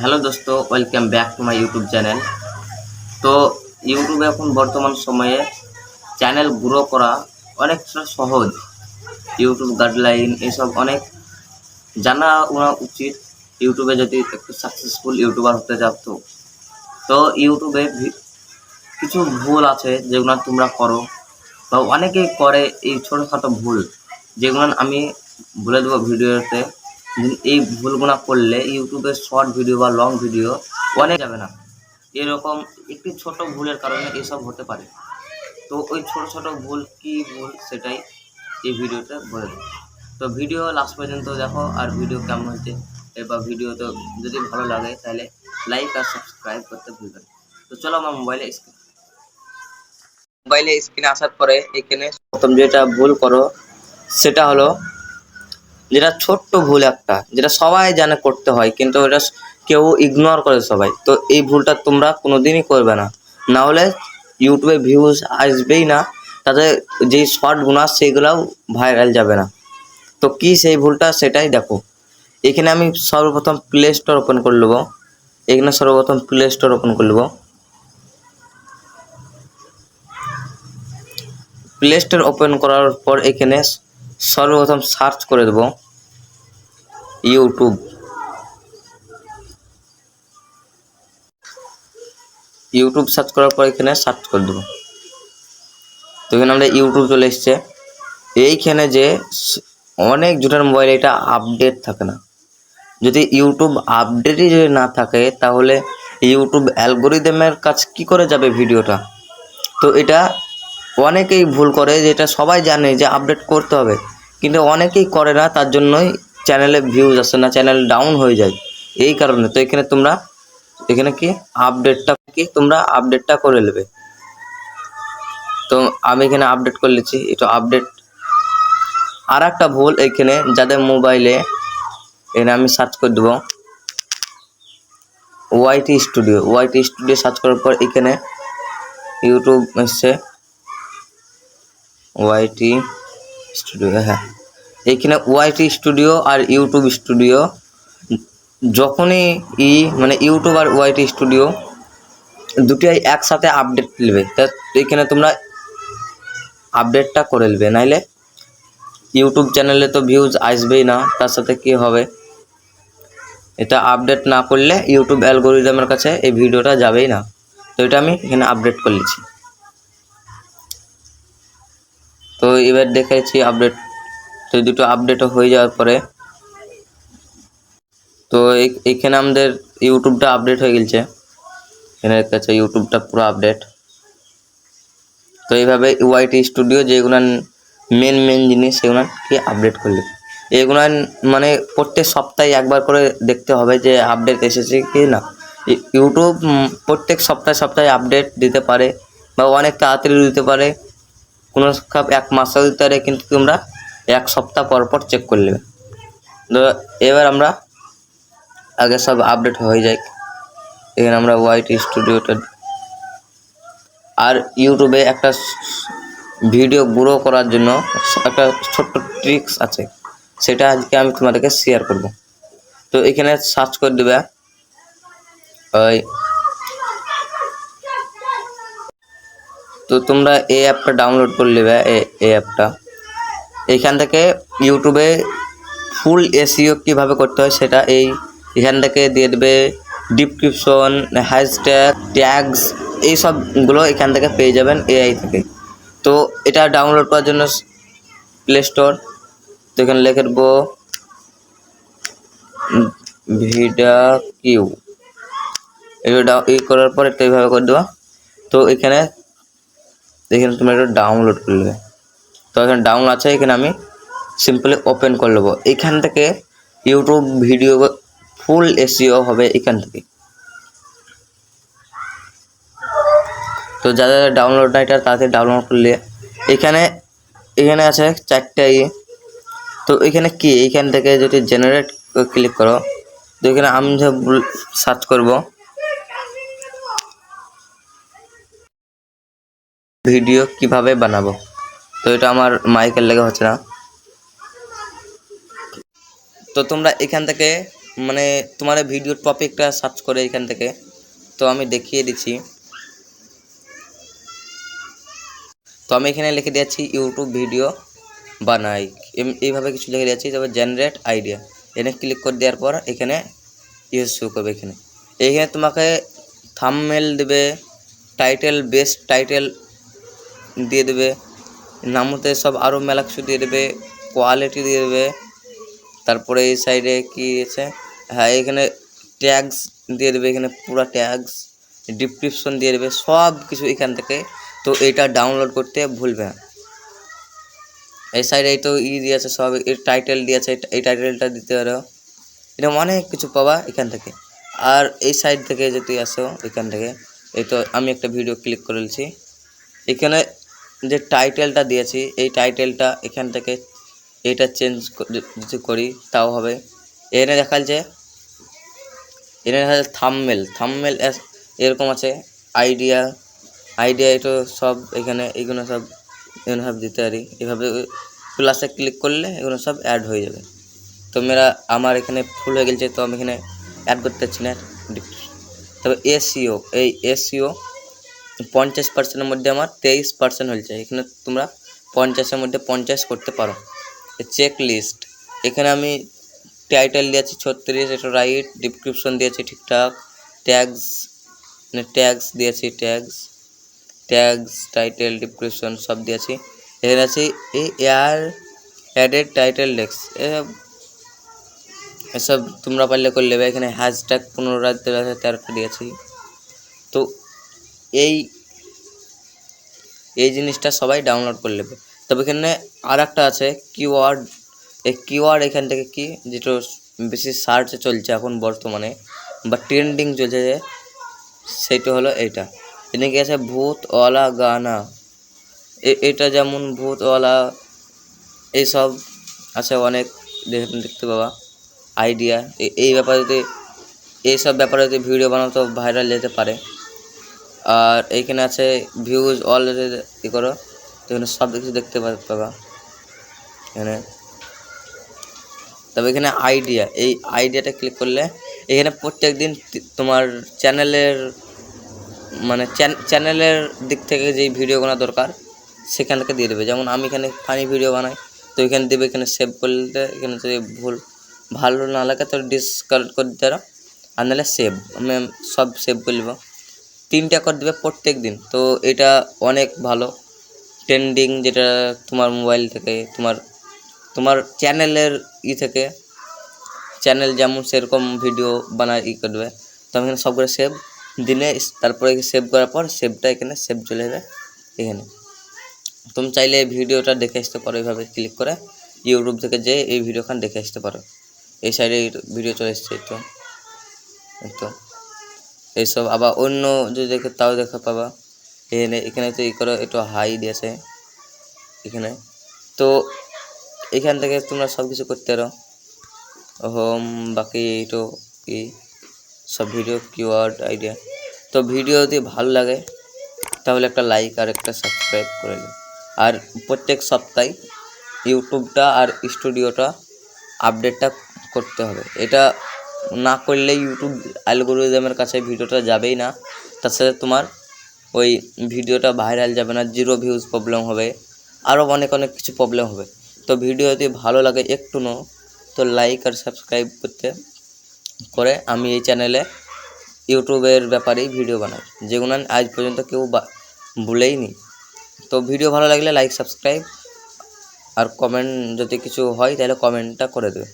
Hello দোস্ত, welcome back to my YouTube channel. তো ইউটিউবে এখন বর্তমান সময়ে চ্যানেল গ্রো করা অনেকটা সহজ। ইউটিউব গাইডলাইন এসব অনেক জানা উচিত। ইউটিউবে যদি একটু সাকসেসফুল ইউটিউবার হতে চাও তো। ইউটিউবে কিছু ভুল আছে যেগুলো তোমরা করো। বা অনেকেই করে এই ছোটোখাটো ভুল। যেগুলো আমি বলে দেবো ভিডিওতে। এই ভুলগুলো করলে ইউটিউবের শর্ট ভিডিও বা লং ভিডিও অনেক যাবে না। এরকম একটি ছোট ভুলের কারণে এসব হতে পারে। তো ওই ছোট ছোট ভুল কি ভুল সেটাই এই ভিডিওতে বলে দেবো। তো ভিডিও লাস্ট পর্যন্ত দেখো আর ভিডিও কেমন হচ্ছে এবার ভিডিও তো যদি ভালো লাগে তাহলে লাইক আর সাবস্ক্রাইব করতে ভুলবেন। তো চলো আমার মোবাইলে স্ক্রিন মোবাইলে স্ক্রিনে আসার পরে এখানে প্রথম যেটা ভুল করো সেটা হলো যেটা ছোট্ট ভুল একটা, যেটা সবাই জানে করতে হয়, কিন্তু এটা কেউ ইগনোর করে সবাই। তো এই ভুলটা তোমরা কোনো দিনই করবে না। না হলে ইউটিউবে ভিউজ আসবেই না, তাতে যেই শর্টগুলো সেগুলোও ভাইরাল যাবে না। তো কি সেই ভুলটা সেটাই দেখো। এখানে আমি সর্বপ্রথম প্লে স্টোর ওপেন করে নেব। এখানে সর্বপ্রথম প্লে স্টোর ওপেন করে নেব। প্লে স্টোর ওপেন করার পর এখানে সর্বপ্রথম সার্চ করে দেবো ইউটিউব। ইউটিউব সার্চ করার পর এখানে সার্চ করে দেবো। তো এখানে আমরা ইউটিউব চলে এসছে। এইখানে যে অনেক জনের মোবাইলে এটা আপডেট থাকে না। যদি ইউটিউব আপডেটই যদি না থাকে, তাহলে ইউটিউব অ্যালগোরিদমের কাছ কি করে যাবে ভিডিওটা? তো এটা অনেকেই ভুল করে, যেটা সবাই জানে যে আপডেট করতে হবে। কিন্তু অনেকেই করে না, তার জন্যই চ্যানেলে ভিউজ আসে না চ্যানেল ডাউন হয়ে যায়। এই কারণে। তো এখানে তোমরা, এখানে কি? আপডেটটা কি? তোমরা আপডেটটা করে নেবে। তো আমি এখানে আপডেট করে নিচ্ছি এটা আপডেট আর একটা ভুল এখানে, যাদের মোবাইলে এখানে আমি সার্চ করে দেবো। YT studio YT studio search করার পর এখানে ইউটিউব এসছে। ওয়াইটি স্টুডিও হ্যাঁ এইখানে ওয়াইটি স্টুডিও আর ইউটিউব স্টুডিও যখনই ই মানে ইউটিউব আর ওয়াইটি স্টুডিও দুটোই একসাথে আপডেট নেবে। তা এইখানে তোমরা আপডেটটা করে নেবে। নাইলে ইউটিউব চ্যানেলে তো ভিউজ আসবেই না, তার সাথে কি হবে? এটা আপডেট না করলে ইউটিউব অ্যালগোরিদমের কাছে এই ভিডিওটা যাবেই না। তো এটা আমি এখানে আপডেট করে নিচ্ছি। তো এবার দেখেছি আপডেট তো দুটো আপডেট হয়ে যাওয়ার পরে। তো এইখানে আমাদের ইউটিউবটা আপডেট হয়ে গেছে। এখানে কাছে ইউটিউবটা পুরো আপডেট তো এইভাবে ওয়াইটি স্টুডিও যেগুলো মেন মেন জিনিস, সেগুলো কি আপডেট করলে? এগুলো মানে প্রত্যেক সপ্তাহে একবার করে দেখতে হবে যে আপডেট এসেছে কি না। ইউটিউব প্রত্যেক সপ্তাহে সপ্তাহে আপডেট দিতে পারে বা অনেক তাড়াতাড়ি দিতে পারে। কোনো কাপ এক মাসও দিতে পারে কিন্তু তোমরা এক সপ্তাহ পর পর চেক করে নেবে। তো এবার আমরা আগে সব আপডেট হয়ে যায় এখানে আমরা হোয়াইট স্টুডিওটা আর ইউটিউবে একটা ভিডিও গ্রো করার জন্য একটা ছোট্ট ট্রিক্স আছে। সেটা আজকে আমি তোমাদেরকে শেয়ার করব। তো এখানে সার্চ করে দেবে, ওই তো তোমরা এই অ্যাপটা ডাউনলোড করে নেবে এই অ্যাপটা। এইখান থেকে ইউটিউবে ফুল এসিও কীভাবে করতে হয় সেটা এই, এখান থেকে দিয়ে দেবে ডিসক্রিপশন হ্যাশট্যাগ ট্যাগস এই সবগুলো এখান থেকে পেয়ে যাবেন এআই থেকে। তো এটা ডাউনলোড করার জন্য প্লে স্টোর তো এখানে লিখে দেবো ভিডা কিউ এটা ই করার পর একটা এইভাবে করে দেবো। তো এখানে এখানে তুমি এটা ডাউনলোড করে নেবে। তো এখানে ডাউন আছে, এখানে আমি সিম্পলি ওপেন করে নেব। এখান থেকে ইউটিউব ভিডিও ফুল এসিও হবে এখান থেকে। তো যাদের ডাউনলোড নাই এটা তাড়াতাড়ি ডাউনলোড করলে এখানে এখানে আছে চারটা ইয়ে। তো এখানে কি? এইখান থেকে যদি জেনারেট ক্লিক করো। তো এখানে আমি যে সার্চ করব ভিডিও কীভাবে বানাবো? তো এটা আমার মাইকের লেগে হচ্ছে না। তো তোমরা এখান থেকে মানে তোমার ভিডিও টপিকটা সার্চ করে এখান থেকে। তো আমি দেখিয়ে দিচ্ছি। তো আমি এখানে লিখে দিয়েছি ইউটিউব ভিডিও বানাই। এইভাবে কিছু লিখে দিয়েছি তারপর জেনারেট আইডিয়া এখানে ক্লিক করে দেওয়ার পর এখানে ইউজ শো করবে এখানে। এখানে তোমাকে থামমেল দেবে টাইটেল বেস্ট টাইটেল দিয়ে দেবে। নামতে সব আরও মেলা কিছু দিয়ে দেবে কোয়ালিটি দিয়ে দেবে। তারপরে এই সাইডে কি আছে? হ্যাঁ এখানে ট্যাগস দিয়ে দেবে, এখানে পুরো ট্যাগস ডিসক্রিপশন দিয়ে দেবে, সব কিছু এখান থেকে। তো এটা ডাউনলোড করতে ভুলবে এই সাইডে এই তো ই দিয়েছে সব এর টাইটেল দিয়েছে এই টাইটেলটা দিতে পারো। এরকম অনেক কিছু পাবা এখান থেকে। আর এই সাইড থেকে যদি আসো এখান থেকে, এই তো আমি একটা ভিডিও ক্লিক করেছি এখানে যে টাইটেলটা দিয়েছি, এই টাইটেলটা এখান থেকে এটা চেঞ্জ যদি করি, তাও হবে। এখানে দেখাচ্ছে এনে দেখা যাচ্ছে থামমেল থামমেল এরকম আছে আইডিয়া আইডিয়া এটা সব এখানে, এগুলো সব এগুলো সব দিতে পারি। এভাবে প্লাসে ক্লিক করলে এগুলো সব অ্যাড হয়ে যাবে। তো মেরা আমার এখানে ফুল হয়ে গেছে, তো আমি এখানে অ্যাড করতে পারছি না। তবে এসিও এই এসিও পঞ্চাশ পার্সেন্টের মধ্যে আমার তেইশ পার্সেন্ট হয়েছে এখানে তোমরা পঞ্চাশের মধ্যে পঞ্চাশ করতে পারো। চেক লিস্ট এখানে আমি টাইটেল দিয়েছি ছত্রিশ, এটা রাইট ডিসক্রিপশন দিয়েছি ঠিকঠাক। ট্যাগস মানে ট্যাগস দিয়েছি ট্যাগস ট্যাগস টাইটেল ডিসক্রিপশন সব দিয়েছি। এখানে আছে এই এয়ার অ্যাডেড টাইটেল ডেক্স এসব তোমরা পারলে করে নেবে। এখানে হ্যাশট্যাগ পুনরায় তেরোটা দিয়েছি। তো এই এই জিনিসটা সবাই ডাউনলোড করে নেবে। তবে এখানে আর একটা আছে কিওয়ার্ড এই কিওয়ার্ড এখান থেকে কি, যেটা বেশি সার্চে চলছে এখন বর্তমানে, বা ট্রেন্ডিং চলছে যে সেইটা হলো এইটা। এখানে কি আছে, ভূতওয়ালা গানা। এটা যেমন ভূতওয়ালা এইসব আছে অনেক দেখ- দেখতে পাবা আইডিয়া এই ব্যাপারে যদি এইসব ব্যাপারে যদি ভিডিও বানাও ভাইরাল যেতে পারে। আর এইখানে আছে ভিউজ অল ই করো। এখানে সব কিছু দেখতে পাবা। এখানে। তবে এখানে আইডিয়া এই আইডিয়াটা ক্লিক করলে এখানে প্রত্যেক দিন তোমার চ্যানেলের মানে চ্যান- চ্যানেলের দিক থেকে যেই ভিডিও বানা দরকার, সেখান থেকে দিয়ে দেবে। যেমন আমি এখানে ফানি ভিডিও বানাই, তো এখানে দেবে, এখানে সেভ করলে এখানে যদি ভুল, ভালো না লাগে, তো ডিসকার্ড করে দিতে আর নাহলে সেভ আমি সব সেভ করে নেব। তিনটা করে দেবে প্রত্যেক দিন। তো এটা অনেক ভালো। ট্রেন্ডিং যেটা তোমার মোবাইল থেকে, তোমার তোমার চ্যানেলের ই থেকে চ্যানেল যেমন সেরকম ভিডিও বানায় ই করবে। তো আমি এখানে সব করে সেভ দিলে তারপরে সেভ করার পর সেভটা এখানে সেভ চলে যাবে এখানে। তুমি চাইলে ভিডিওটা দেখে আসতে পারো এইভাবে ক্লিক করে। ইউটিউব থেকে যে এই ভিডিওখান দেখে আসতে পারো। এই সাইডে ভিডিও চলে এসছে তো তো। এইসব। আবার অন্য যদি দেখে তাও দেখা পাবা। এখানে এখানে তো ই করো, একটু হাই দিয়েছে। এখানে। তো এখান থেকে তোমরা সব কিছু করতে পারো। হোম, বাকি তো কি? সব ভিডিও কিওয়ার্ড আইডিয়া তো ভিডিও যদি ভালো লাগে, তাহলে একটা লাইক আর একটা সাবস্ক্রাইব করে নিও আর প্রত্যেক সপ্তাহে ইউটিউবটা আর স্টুডিওটা আপডেটটা করতে হবে। এটা না করলে ইউটিউব অ্যালগোরিদমের কাছে ভিডিওটা যাবেই না। তার সাথে তোমার ওই ভিডিওটা ভাইরাল যাবে না জিরো ভিউজ প্রবলেম হবে আরও অনেক অনেক কিছু প্রবলেম হবে। তো ভিডিও যদি ভালো লাগে একটু নো, তো লাইক আর সাবস্ক্রাইব করতে করে আমি এই চ্যানেলে ইউটিউবের ব্যাপারেই ভিডিও বানাই। যেগুলো আজ পর্যন্ত কেউ ভুলেই নি। তো ভিডিও ভালো লাগলে লাইক সাবস্ক্রাইব আর কমেন্ট যদি কিছু হয় তাহলে কমেন্টটা করে দেবে